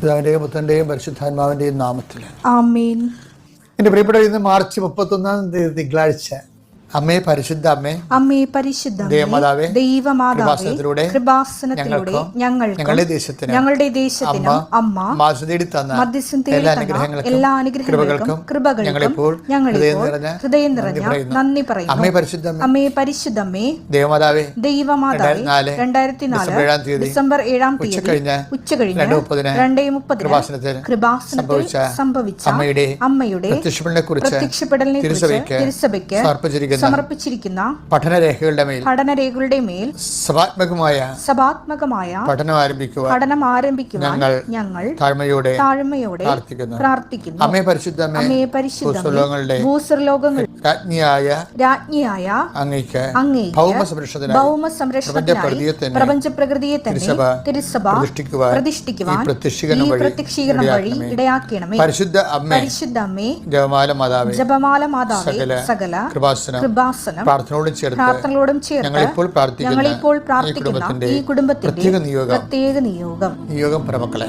പിതാവിന്റെയും പുത്രന്റെയും പരിശുദ്ധാത്മാവിന്റെയും നാമത്തിൽ ആമേൻ. എന്റെ പ്രിയപ്പെട്ട ഇന്ന് മാർച്ച് മുപ്പത്തൊന്നാം തീയതി തിങ്കളാഴ്ച. അമ്മേ പരിശുദ്ധ അമ്മേ അമ്മേ പരിശുദ്ധ ദേവമാതാവേ, ദൈവമാതാവേ കൃപാസനത്തിലൂടെ ഞങ്ങൾ ഞങ്ങളുടെ ദേശത്തിന് ഞങ്ങളുടെ ദേശത്തിന് അമ്മ മാസം തന്ന മധ്യസ്ഥം എല്ലാ അനുഗ്രഹങ്ങൾക്കും എല്ലാ അനുഗ്രഹങ്ങൾക്കും കൃപകൾക്കും ഞങ്ങളിപ്പോൾ ഹൃദയം നിറഞ്ഞ ഹൃദയം നിറഞ്ഞ നന്ദി പറയുന്നു. അമ്മേ പരിശുദ്ധ അമ്മേ. പരിശുദ്ധ അമ്മേ. ദേവമാതാവേ ദൈവമാതാവേ രണ്ടായിരത്തി നാല് ഡിസംബർ ഏഴാം തീയതി ഡിസംബർ ഏഴാം തീയതി ഉച്ചകഴിഞ്ഞ് ഉച്ചകഴിഞ്ഞ് രണ്ട് മുപ്പതിന് രണ്ടേ മുപ്പതിന് കൃപാസനത്തിൽ കൃപാസനത്തിൽ സംഭവിച്ച അമ്മയുടെ അമ്മയുടെ പ്രത്യക്ഷപ്പെടലിനെ കുറിച്ച് തിരുസഭയ്ക്ക് തിരുസഭയ്ക്ക് സമർപ്പിച്ചിരിക്കുന്ന. സമർപ്പിച്ചിരിക്കുന്ന പഠനരേഖകളുടെ മേൽ പഠനരേഖകളുടെ മേൽ സഭാത്മകമായ സഭാത്മകമായ പഠനം ആരംഭിക്കുക പഠനം ആരംഭിക്കുക ഞങ്ങൾ ഞങ്ങൾ താഴ്മയോടെ താഴ്മയോടെ പ്രാർത്ഥിക്കുന്നു. പ്രാർത്ഥിക്കുന്നു. അമ്മേ പരിശുദ്ധ അമ്മേ പരിശുദ്ധങ്ങളുടെ പരിശുദ്ധ ഭൂസ്വർലോകങ്ങൾ രാജ്ഞിയായ രാജ്ഞിയായ അങ്ങേക്ക് അങ്ങേ ഭൗമ സംരക്ഷണത്തിനായി ഭൗമ സംരക്ഷണത്തിനായി പ്രപഞ്ച പ്രകൃതിയെ തന്നെ തിരുസഭ പ്രതിഷ്ഠിക്കുവാൻ പ്രതിഷ്ഠിക്കുവാൻ പ്രത്യക്ഷീകരണം വഴി ഇടയാക്കണമേ. പരിശുദ്ധ അമ്മേ പരിശുദ്ധ അമ്മേ ജപമാല മാതാവേ ജപമാല മാതാവേ സകല സകല കൃപാസനം കൃപാസനം പ്രാർത്ഥനയോടും ചേർത്ത് പ്രാർത്ഥനകളോടും ചേർത്ത് ഞങ്ങളിപ്പോൾ പ്രാർത്ഥിക്കുന്ന ഞങ്ങളിപ്പോൾ പ്രാർത്ഥിക്കുന്ന ഈ കുടുംബത്തിന്റെ പ്രത്യേക നിയോഗം. പ്രത്യേക നിയോഗം. നിയോഗം പ്രമക്കളെ.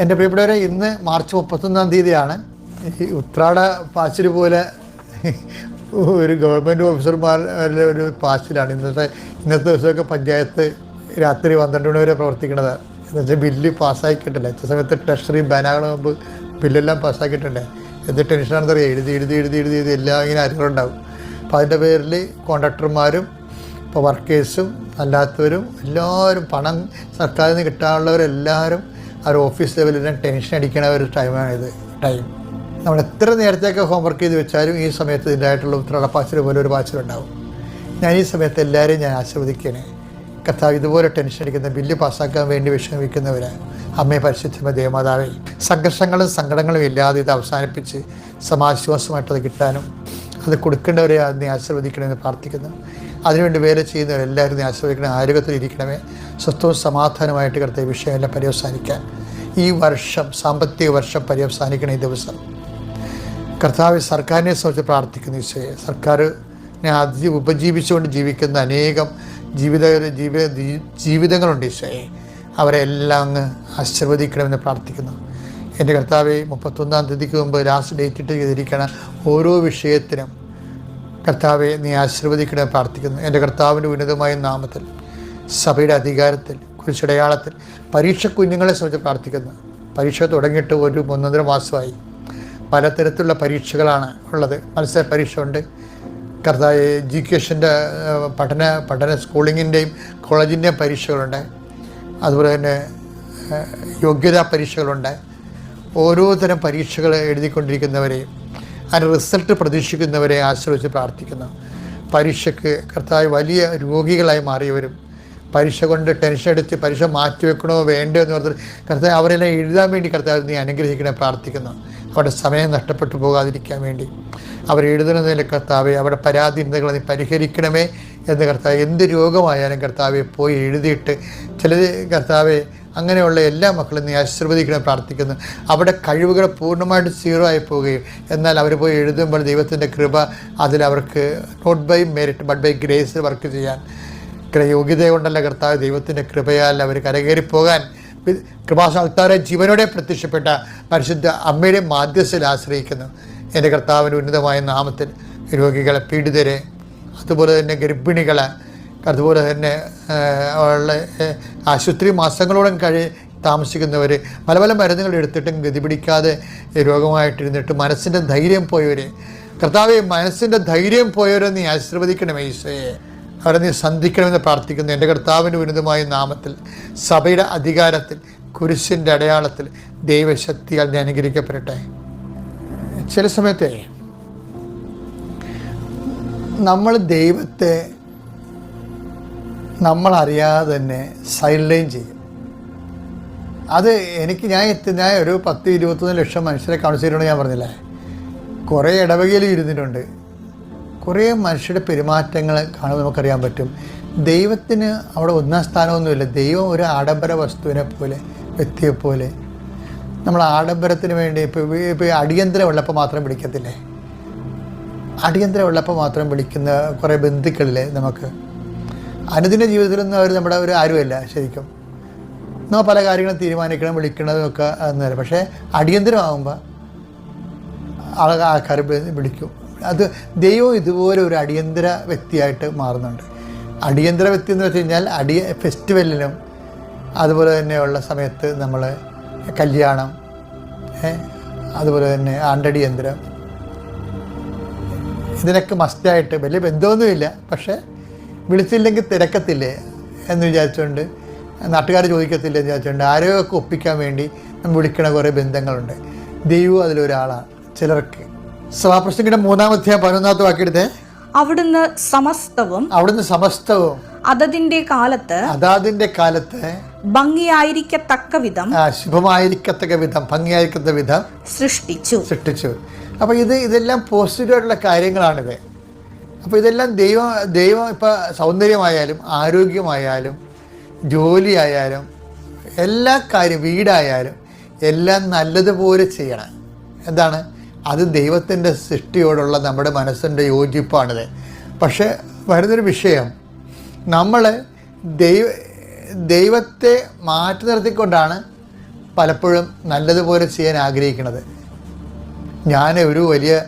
എന്റെ പ്രിയപ്പെട്ടവരെ ഇന്ന് മാർച്ച് മുപ്പത്തൊന്നാം തീയതിയാണ്. ഈ ഉത്രാട പാച്ചിൽ പോലെ ഒരു ഗവൺമെന്റ് ഓഫീസർമാരുടെ ഒരു പാച്ചിലാണ്. ഇന്നത്തെ ഇന്നത്തെ ദിവസമൊക്കെ പഞ്ചായത്ത് രാത്രി പന്ത്രണ്ട് മണി വരെ പ്രവർത്തിക്കുന്നത് എന്നുവെച്ചാൽ ബില്ല് പാസ്സായി കിട്ടില്ലേ ചില സമയത്ത് ട്രഷറി ബാനാകൾ മുമ്പ് ബില്ലെല്ലാം പാസ്സാക്കിയിട്ടുണ്ട്. എന്ത് ടെൻഷനാണെന്ന് അറിയാം എഴുതി എഴുതി എഴുതി എഴുതി എഴുതി എല്ലാം ഇങ്ങനെ അറിവുണ്ടാവും അപ്പോൾ അതിന്റെ പേരിൽ കോൺട്രാക്ടർമാരും ഇപ്പോൾ വർക്കേഴ്സും അല്ലാത്തവരും എല്ലാവരും പണം സർക്കാരിൽ നിന്ന് കിട്ടാനുള്ളവരെല്ലാവരും ഒരു ഓഫീസ് ലെവലിലും ടെൻഷൻ അടിക്കണ ഒരു ടൈമാണിത് ടൈം നമ്മൾ എത്ര നേരത്തെയൊക്കെ ഹോംവർക്ക് ചെയ്ത് വെച്ചാലും ഈ സമയത്ത് ഇതിന്റെതായിട്ടുള്ള ഉത്തരടപ്പാച്ചിൽ പോലെ ഒരു പാച്ചിലുണ്ടാവും. ഞാൻ ഈ സമയത്ത് എല്ലാവരെയും ഞാൻ ആസ്വദിക്കണേ കർത്താവ് ഇതുപോലെ ടെൻഷൻ അടിക്കുന്ന ബില്ല് പാസ്സാക്കാൻ വേണ്ടി വിഷമിക്കുന്നവർ അമ്മയെ പരിശുദ്ധമ ദേവമാതാവെ സംഘർഷങ്ങളും സങ്കടങ്ങളും ഇല്ലാതെ ഇത് അവസാനിപ്പിച്ച് സമാശ്വാസമായിട്ട് അത് കിട്ടാനും അത് കൊടുക്കേണ്ടവരെ അതിനെ ആശീർവദിക്കണമെന്ന് പ്രാർത്ഥിക്കുന്നു. അതിനുവേണ്ടി വേല ചെയ്യുന്നവരെല്ലാവരും നീ ആരോഗ്യത്തിലിരിക്കണമേ. ആരോഗ്യത്തിൽ സ്വസ്ഥവും സമാധാനമായിട്ട് കിടത്ത വിഷയമെല്ലാം പര്യവസാനിക്കാൻ. ഈ വർഷം സാമ്പത്തിക വർഷം പര്യവസാനിക്കണ ഈ ദിവസം കർത്താവ് സർക്കാരിനെ സംബന്ധിച്ച് പ്രാർത്ഥിക്കുന്നു ഈശോയെ. സർക്കാരിനെ അതി ഉപജീവിച്ചുകൊണ്ട് ജീവിക്കുന്ന അനേകം ജീവിത ജീവിത ജീവിതങ്ങളുണ്ട് ഈശോയെ. അവരെ എല്ലാം അങ്ങ് ആശീർവദിക്കണമെന്ന് പ്രാർത്ഥിക്കുന്നു. എന്റെ കർത്താവെ മുപ്പത്തൊന്നാം തീയതിക്ക് മുമ്പ് ലാസ്റ്റ് ഡേറ്റ് ഇട്ട് ചെയ്തിരിക്കണ ഓരോ വിഷയത്തിനും കർത്താവെ നീ ആശീർവദിക്കണമെന്ന് പ്രാർത്ഥിക്കുന്നു. എന്റെ കർത്താവിന്റെ ഉന്നതമായ നാമത്തിൽ സഭയുടെ അധികാരത്തിൽ കുരിശടയാളത്തിൽ പരീക്ഷ കുഞ്ഞുങ്ങളെ സംബന്ധിച്ച് പ്രാർത്ഥിക്കുന്നു. പരീക്ഷ തുടങ്ങിയിട്ട് ഒരു ഒന്നൊന്നര മാസമായി. പലതരത്തിലുള്ള പരീക്ഷകളാണ് ഉള്ളത്. മത്സര പരീക്ഷ ഉണ്ട്. കർത്താവ് എഡ്യൂക്കേഷന്റെ പഠന പഠന സ്കൂളിങ്ങിന്റെയും കോളേജിന്റെയും പരീക്ഷകളുണ്ട്. അതുപോലെ തന്നെ യോഗ്യതാ പരീക്ഷകളുണ്ട്. ഓരോ തരം പരീക്ഷകൾ എഴുതിക്കൊണ്ടിരിക്കുന്നവരെയും അതിന് റിസൾട്ട് പ്രതീക്ഷിക്കുന്നവരെ ആശ്രയിച്ച് പ്രാർത്ഥിക്കുന്നു. പരീക്ഷയ്ക്ക് കർത്താവ് വലിയ രോഗികളായി മാറിയവരും പരീക്ഷ കൊണ്ട് ടെൻഷൻ അടിച്ച് പരീക്ഷ മാറ്റിവെക്കണോ വേണ്ടോ എന്ന് പറഞ്ഞിട്ട് കർത്താവ് അവരെല്ലാം എഴുതാൻ വേണ്ടി കർത്താവ് നീ അനുഗ്രഹിക്കണേ പ്രാർത്ഥിക്കുന്നു. അവരുടെ സമയം നഷ്ടപ്പെട്ടു പോകാതിരിക്കാൻ വേണ്ടി. അവർ എഴുതുന്നതിലെ കർത്താവെ അവരുടെ പരാധീനതകൾ നീ പരിഹരിക്കണമേ എന്ന് കർത്താവ് എന്ത് രോഗമായാലും കർത്താവെ പോയി എഴുതിയിട്ട് ചിലത് കർത്താവെ അങ്ങനെയുള്ള എല്ലാ മക്കളും നീ ആശീർവദിക്കണം പ്രാർത്ഥിക്കുന്നു. അവിടെ കഴിവുകൾ പൂർണമായിട്ട് സീറോ ആയി പോവുകയും എന്നാൽ അവർ പോയി എഴുതുമ്പോൾ ദൈവത്തിന്റെ കൃപ അതിൽ അവർക്ക് not by merit but by grace work ചെയ്യാൻ യോഗ്യത കൊണ്ടല്ല കർത്താവ് ദൈവത്തിന്റെ കൃപയാൽ അവർ കരകയറി പോകാൻ വി- കൃപാസാൽത്താരെ ജീവനോടെ പ്രത്യക്ഷപ്പെട്ട പരിശുദ്ധ അമ്മയുടെ മാധ്യസ്ഥയിൽ ആശ്രയിക്കുന്നു. എന്റെ കർത്താവിന്റെ ഉന്നതമായ നാമത്തിൽ രോഗികളെ പീഡിതരെ അതുപോലെ തന്നെ ഗർഭിണികളെ അതുപോലെ തന്നെ ഉള്ള ആശുപത്രി മാസങ്ങളോളം കഴി താമസിക്കുന്നവർ പല പല മരുന്നുകൾ എടുത്തിട്ടും ഗതി പിടിക്കാതെ രോഗമായിട്ടിരുന്നിട്ട് മനസ്സിന്റെ ധൈര്യം പോയവർ കർത്താവെ മനസ്സിന്റെ ധൈര്യം പോയവരെ നീ ആശീർവദിക്കണമേ ഈശോയെ. അവരെ നീ സന്ധിക്കണമെന്ന് പ്രാർത്ഥിക്കുന്നു. എന്റെ കർത്താവിന്റെ ഉന്നതമായ നാമത്തിൽ സഭയുടെ അധികാരത്തിൽ കുരിശിന്റെ അടയാളത്തിൽ ദൈവശക്തിയാൽ നീ അനുഗ്രഹിക്കപ്പെടട്ടെ. ചില സമയത്തെ നമ്മൾ ദൈവത്തെ നമ്മളറിയാതെ തന്നെ സൈഡ്ലൈൻ ചെയ്യും. അത് എനിക്ക് ഞാൻ എത്തി ഞാൻ ഒരു പത്ത് ഇരുപത്തൊന്ന് ലക്ഷം മനുഷ്യരെ കൗൺസിൽ ഞാൻ പറഞ്ഞില്ലേ? കുറേ ഇടവകയിൽ ഇരുന്നിട്ടുണ്ട്. കുറേ മനുഷ്യരുടെ പെരുമാറ്റങ്ങൾ കാണുമ്പോൾ നമുക്കറിയാൻ പറ്റും. ദൈവത്തിന് അവിടെ ഒന്നാം സ്ഥാനമൊന്നുമില്ല. ദൈവം ഒരു ആഡംബര വസ്തുവിനെ പോലെ വ്യക്തിയെ പോലെ. നമ്മൾ ആഡംബരത്തിന് വേണ്ടി ഇപ്പോൾ ഇപ്പോൾ അടിയന്തര വെള്ളപ്പം മാത്രം വിളിക്കത്തില്ലേ? അടിയന്തര വെള്ളപ്പം മാത്രം വിളിക്കുന്ന കുറേ ബന്ധുക്കളില്ലേ നമുക്ക്? അനുദിന ജീവിതത്തിലൊന്നും അവർ നമ്മുടെ ഒരു ആരുമല്ല ശരിക്കും. നമ്മൾ പല കാര്യങ്ങളും തീരുമാനിക്കണം വിളിക്കണതും ഒക്കെ എന്നല്ല പക്ഷേ അടിയന്തരമാകുമ്പോൾ ആൾക്കാർ വിളിക്കും. അത് ദൈവം ഇതുപോലെ ഒരു അടിയന്തര വ്യക്തിയായിട്ട് മാറുന്നുണ്ട്. അടിയന്തര വ്യക്തി എന്ന് വെച്ച് കഴിഞ്ഞാൽ അടിയ ഫെസ്റ്റിവലിനും അതുപോലെ തന്നെയുള്ള സമയത്ത് നമ്മൾ കല്യാണം അതുപോലെ തന്നെ ആണ്ടടിയന്തരം. ഇതിനൊക്കെ മസ്റ്റായിട്ട് വലിയ ബന്ധമൊന്നുമില്ല. പക്ഷേ വിളിച്ചില്ലെങ്കിൽ തിരക്കത്തില്ലേ എന്ന് വിചാരിച്ചുകൊണ്ട് നാട്ടുകാർ ചോദിക്കത്തില്ല എന്ന് വിചാരിച്ചുകൊണ്ട് ആരെയൊക്കെ ഒപ്പിക്കാൻ വേണ്ടി നമ്മൾ വിളിക്കണ കുറേ ബന്ധങ്ങളുണ്ട്. ദൈവം അതിലൊരാളാണ്. ചിലർക്ക് സഭാപ്രസംഗിയുടെ മൂന്നാമത്തെ പതിനൊന്നാമത്തെ വാക്കിയെടുത്തേ അവിടുന്ന് സമസ്തവും അവിടുന്ന് സമസ്തവും അതതിന്റെ കാലത്ത് അതാതിന്റെ കാലത്ത് ഭംഗിയായിരിക്കത്തക്ക വിധം ശുഭമായിരിക്കത്തക്ക വിധം ഭംഗിയായിരിക്കത്ത വിധം സൃഷ്ടിച്ചു. സൃഷ്ടിച്ചു. അപ്പോൾ ഇത് ഇതെല്ലാം പോസിറ്റീവായിട്ടുള്ള കാര്യങ്ങളാണിത്. അപ്പോൾ ഇതെല്ലാം ദൈവം ദൈവം ഇപ്പോൾ സൗന്ദര്യമായാലും ആരോഗ്യമായാലും ജോലിയായാലും എല്ലാ കാര്യം വീടായാലും എല്ലാം നല്ലതുപോലെ ചെയ്യണം. എന്താണ്? അത് ദൈവത്തിന്റെ സൃഷ്ടിയോടുള്ള നമ്മുടെ മനസ്സിന്റെ യോജിപ്പാണിത്. പക്ഷേ വരുന്നൊരു വിഷയം. നമ്മൾ ദൈവ ദൈവത്തെ മാറ്റി നിർത്തിക്കൊണ്ടാണ് പലപ്പോഴും നല്ലതുപോലെ ചെയ്യാൻ ആഗ്രഹിക്കുന്നത്. ഞാൻ ഒരു വലിയ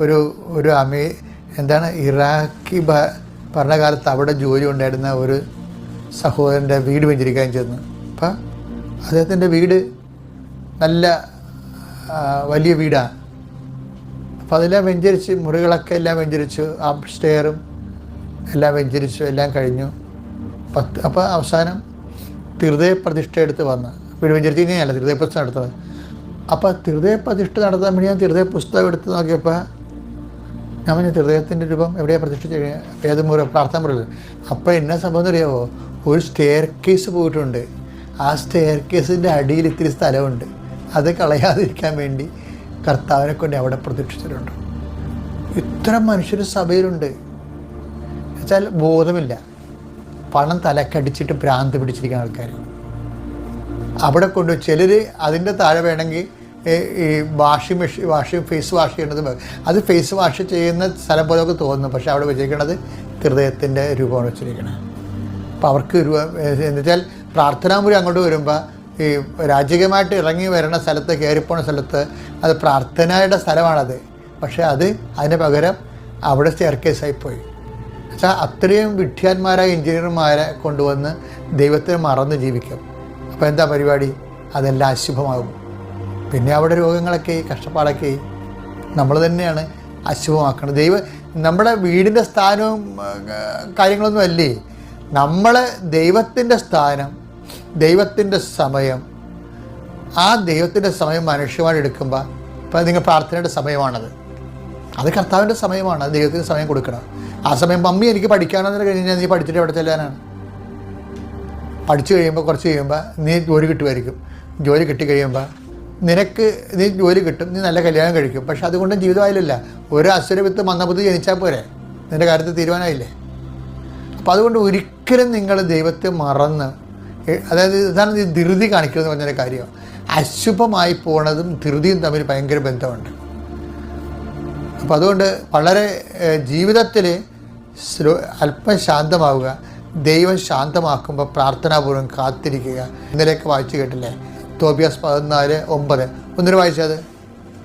ഒരു ഒരു അമേ എന്താണ് ഇറാഖി ഭരണകാലത്ത് അവിടെ ജോലി ഉണ്ടായിരുന്ന ഒരു സഹോദരന്റെ വീട് വെഞ്ചരിക്കാൻ ചെന്നു. അപ്പം അദ്ദേഹത്തിന്റെ വീട് നല്ല വലിയ വീടാണ് അപ്പം അതെല്ലാം വെഞ്ചരിച്ച് മുറികളൊക്കെ എല്ലാം വെഞ്ചരിച്ചു. ആ സ്റ്റെയറും എല്ലാം വെഞ്ചരിച്ചു എല്ലാം കഴിഞ്ഞു. പത്ത് അപ്പോൾ അവസാനം തിരുദയ പ്രതിഷ്ഠ എടുത്ത് വന്ന്. വീട് വെഞ്ചരിച്ച് കഴിഞ്ഞാൽ തിരുദയ പ്രതിഷ്ഠ നടത്തത് അപ്പോൾ തിരുദയ പ്രതിഷ്ഠ നടത്താൻ വേണ്ടി ഞാൻ തിരുദയ പുസ്തകം എടുത്ത് നോക്കിയപ്പോൾ ഞാൻ പറഞ്ഞു ഹൃദയത്തിന്റെ രൂപം എവിടെയാണ് പ്രതിഷ്ഠിച്ച്? ഏത് മുറി പ്രാർത്ഥന മുറിയിൽ അപ്പോൾ എന്നെ സംഭവം അറിയാമോ ഒരു സ്റ്റെയർ കേസ് പോയിട്ടുണ്ട്. ആ സ്റ്റെയർ കേസിന്റെ അടിയിൽ ഇത്തിരി സ്ഥലമുണ്ട്. അത് കളയാതിരിക്കാൻ വേണ്ടി കർത്താവിനെ കൊണ്ട് അവിടെ പ്രതീക്ഷിച്ചിട്ടുണ്ട് ഇത്ര മനുഷ്യർ സഭയിലുണ്ട്. വെച്ചാൽ ബോധമില്ല. പണം തലക്കടിച്ചിട്ട് ഭ്രാന്ത് പിടിച്ചിരിക്കുന്ന ആൾക്കാർ അവിടെ കൊണ്ട് ചിലർ അതിന്റെ താഴെ വേണമെങ്കിൽ ഈ- washing machine washing face wash ചെയ്യേണ്ടത് അത് ഫേസ് വാഷ് ചെയ്യുന്ന സ്ഥലം പോലെ ഒക്കെ തോന്നുന്നു. പക്ഷേ അവിടെ വെച്ചിരിക്കുന്നത് ഹൃദയത്തിന്റെ രൂപമാണ് വെച്ചിരിക്കുന്നത്. അപ്പോൾ അവർക്ക് രൂപ എന്ന് വെച്ചാൽ പ്രാർത്ഥനാമുറി അങ്ങോട്ട് വരുമ്പോൾ ഈ രാജകീയമായിട്ട് ഇറങ്ങി വരണ സ്ഥലത്ത് കയറിപ്പോണ സ്ഥലത്ത് അത് പ്രാർത്ഥനയുടെ സ്ഥലമാണത്. പക്ഷേ അത് അതിന് പകരം അവിടെ സ്റ്റെയർ പോയി. വെച്ചാൽ അത്രയും വിഡ്ഢിയാന്മാരായ എഞ്ചിനീയർമാരെ കൊണ്ടുവന്ന് ദൈവത്തെ മറന്ന് ജീവിക്കും. അപ്പോൾ എന്താ പരിപാടി? അതെല്ലാം അശുഭമാകും. പിന്നെ അവിടെ രോഗങ്ങളൊക്കെ കഷ്ടപ്പാടൊക്കെ നമ്മൾ തന്നെയാണ് അശുഭമാക്കുന്നത് ദൈവ നമ്മുടെ വീടിന്റെ സ്ഥാനവും കാര്യങ്ങളൊന്നും അല്ലേ? നമ്മൾ ദൈവത്തിന്റെ സ്ഥാനം ദൈവത്തിന്റെ സമയം ആ ദൈവത്തിന്റെ സമയം മനുഷ്യമായിട്ട് എടുക്കുമ്പോൾ ഇപ്പം നിങ്ങൾ പ്രാർത്ഥനയുടെ സമയമാണത്. അത് കർത്താവിന്റെ സമയമാണ് അത് ദൈവത്തിന് സമയം കൊടുക്കണം. ആ സമയം മമ്മി എനിക്ക് പഠിക്കാനെന്ന് കഴിഞ്ഞാൽ നീ പഠിച്ചിട്ട് എവിടെ ചെല്ലാനാണ്? പഠിച്ചു കഴിയുമ്പോൾ കുറച്ച് കഴിയുമ്പോൾ നീ ജോലി കിട്ടുമായിരിക്കും. ജോലി കിട്ടി കഴിയുമ്പോൾ നിനക്ക് നീ ജോലി കിട്ടും നീ നല്ല കല്യാണം കഴിക്കും. പക്ഷെ അതുകൊണ്ട് ജീവിതമായില്ല ഒരു അസുരവിത്ത് മന്ദബുദ്ധി ജനിച്ചാൽ പോരെ? നിന്റെ കാര്യത്തിൽ തീരുമാനമായില്ലേ? അപ്പോൾ അതുകൊണ്ട് ഒരിക്കലും നിങ്ങൾ ദൈവത്തെ മറന്ന് അതായത് ഇതാണ് ഈ ധൃതി കാണിക്കുന്നത് പറഞ്ഞൊരു കാര്യം. അശുഭമായി പോണതും ധൃതിയും തമ്മിൽ ഭയങ്കര ബന്ധമുണ്ട്. അപ്പം അതുകൊണ്ട് വളരെ ജീവിതത്തിൽ അല്പം ശാന്തമാവുക ദൈവം ശാന്തമാക്കുമ്പോൾ പ്രാർത്ഥനാപൂർവം കാത്തിരിക്കുക. ഇന്നലെയൊക്കെ വായിച്ചു കേട്ടില്ലേ? തോബിയാസ് പതിനാല് ഒമ്പത്. ഒന്നിനു വായിച്ചത്?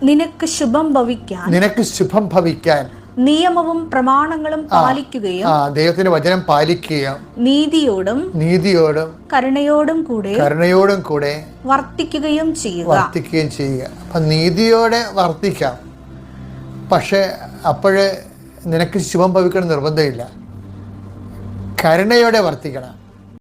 നിനക്ക് ശുഭം ഭവിക്കാൻ. നിനക്ക് ശുഭം ഭവിക്കാൻ. നിയമവും പ്രമാണങ്ങളും പാലിക്കുകയും ദൈവത്തിന്റെ വചനം പാലിക്കുകയും നീതിയോടും നീതിയോടും കരുണയോടും കൂടെ കരുണയോടും കൂടെ വർത്തിക്കുകയും ചെയ്യുക. വർത്തിക്കുകയും ചെയ്യുക. അപ്പൊ നീതിയോടെ വർത്തിക്കാം. പക്ഷേ അപ്പോഴേ നിനക്ക് ശുഭം ഭവിക്കണം നിർബന്ധമില്ല. കരുണയോടെ വർത്തിക്കണം.